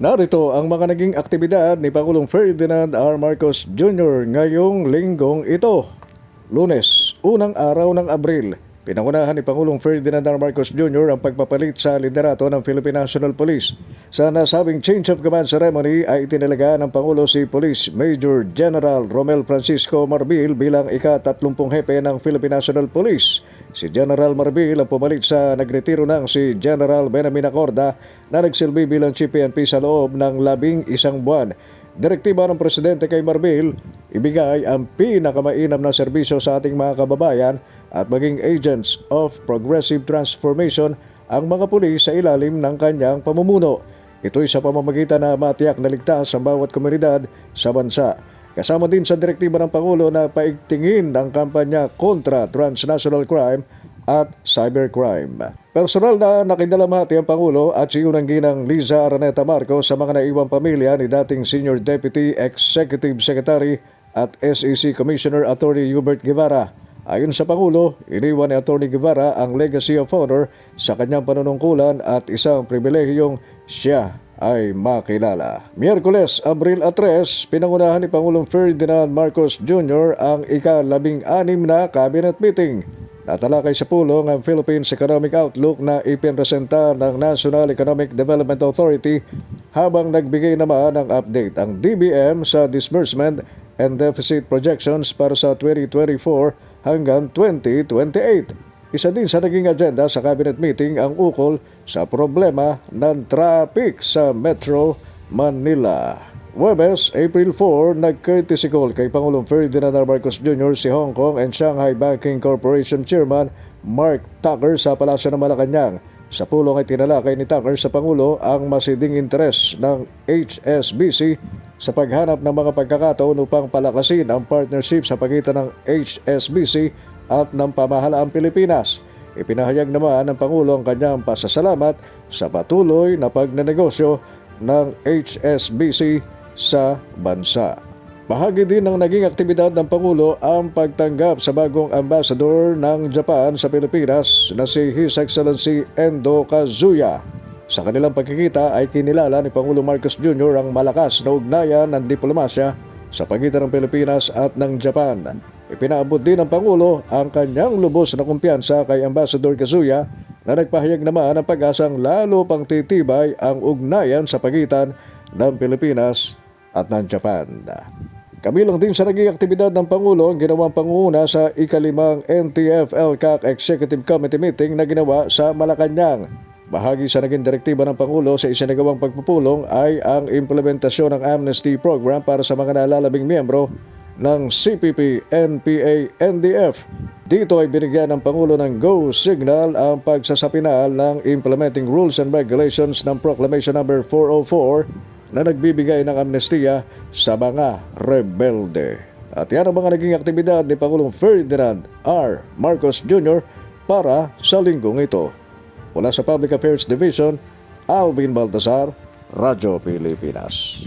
Narito ang mga naging aktibidad ni Pangulong Ferdinand R. Marcos Jr. ngayong linggong ito. Lunes, unang araw ng Abril, pinangunahan ni Pangulong Ferdinand R. Marcos Jr. ang pagpapalit sa liderato ng Philippine National Police. Sa nasabing change of command ceremony ay itinalaga ng Pangulo si Police Major General Romel Francisco Marbil bilang ika-30 hepe ng Philippine National Police. Si General Marbil ang pumalit sa nagretiro ng si General Benjamin Acorda na nagsilbi bilang Chief PNP sa loob ng labing isang buwan. Direktiba ng Presidente kay Marbil, ibigay ang pinakamainam na serbisyo sa ating mga kababayan at maging agents of progressive transformation ang mga pulis sa ilalim ng kanyang pamumuno. Ito'y sa pamamagitan na matiyak na ligtas ang bawat komunidad sa bansa. Kasama din sa direktiba ng Pangulo na paigtingin ang kampanya kontra transnational crime at cybercrime. Personal na nakidalamati ang Pangulo at si Unang Ginang Liza Araneta Marcos sa mga naiwang pamilya ni dating Senior Deputy Executive Secretary at SEC Commissioner Attorney Hubert Guevara. Ayon sa Pangulo, iniwan ni Attorney Guevara ang legacy of honor sa kanyang panunungkulan at isang pribilehiyong siya ay makilala. Miyerkules, Abril 3, pinangunahan ni Pangulong Ferdinand Marcos Jr. ang ika-labing-anim na cabinet meeting. Natalakay sa pulong ang Philippines Economic Outlook na ipinresenta ng National Economic Development Authority habang nagbigay naman ng update ang DBM sa disbursement and deficit projections para sa 2024 hanggang 2028. Isa din sa naging agenda sa cabinet meeting ang ukol sa problema ng traffic sa Metro Manila. Webes, April 4, nag-courtesy call kay Pangulong Ferdinand R. Marcos Jr. si Hong Kong and Shanghai Banking Corporation Chairman Mark Tucker sa Palasyo ng Malacanang. Sa pulong ay tinalakay ni Tucker sa Pangulo ang masiding interes ng HSBC sa paghanap ng mga pagkakataon upang palakasin ang partnership sa pagitan ng HSBC at ng pamahalaang Pilipinas. Ipinahayag naman ng Pangulo ang kanyang pasasalamat sa patuloy na pagnenegosyo ng HSBC sa bansa. Bahagi din ng naging aktibidad ng Pangulo ang pagtanggap sa bagong ambassador ng Japan sa Pilipinas na si His Excellency Endo Kazuya. Sa kanilang pagkikita ay kinilala ni Pangulo Marcos Jr. ang malakas na ugnayan ng diplomasya sa pagitan ng Pilipinas at ng Japan. Ipinaabot din ng Pangulo ang kanyang lubos na kumpiyansa kay Ambassador Kazuya na nagpahayag naman ng pag-asang lalo pang titibay ang ugnayan sa pagitan ng Pilipinas at ng Japan. Kabilang din sa naging aktibidad ng Pangulo ang ginawang pangunguna sa ikalimang NTF-LCAC Executive Committee meeting na ginawa sa Malacanang. Bahagi sa naging direktiba ng Pangulo sa isinagawang pagpupulong ay ang implementasyon ng amnesty program para sa mga nalalabing miyembro ng CPP, NPA, NDF. Dito ay binigyan ng Pangulo ng go signal ang pagsasapinal ng Implementing Rules and Regulations ng Proclamation No. 404 na nagbibigay ng amnestiya sa mga rebelde. At yan ang mga naging aktibidad ni Pangulong Ferdinand R. Marcos Jr. para sa linggong ito. Mula sa Public Affairs Division, Alvin Baltasar, Radyo Pilipinas.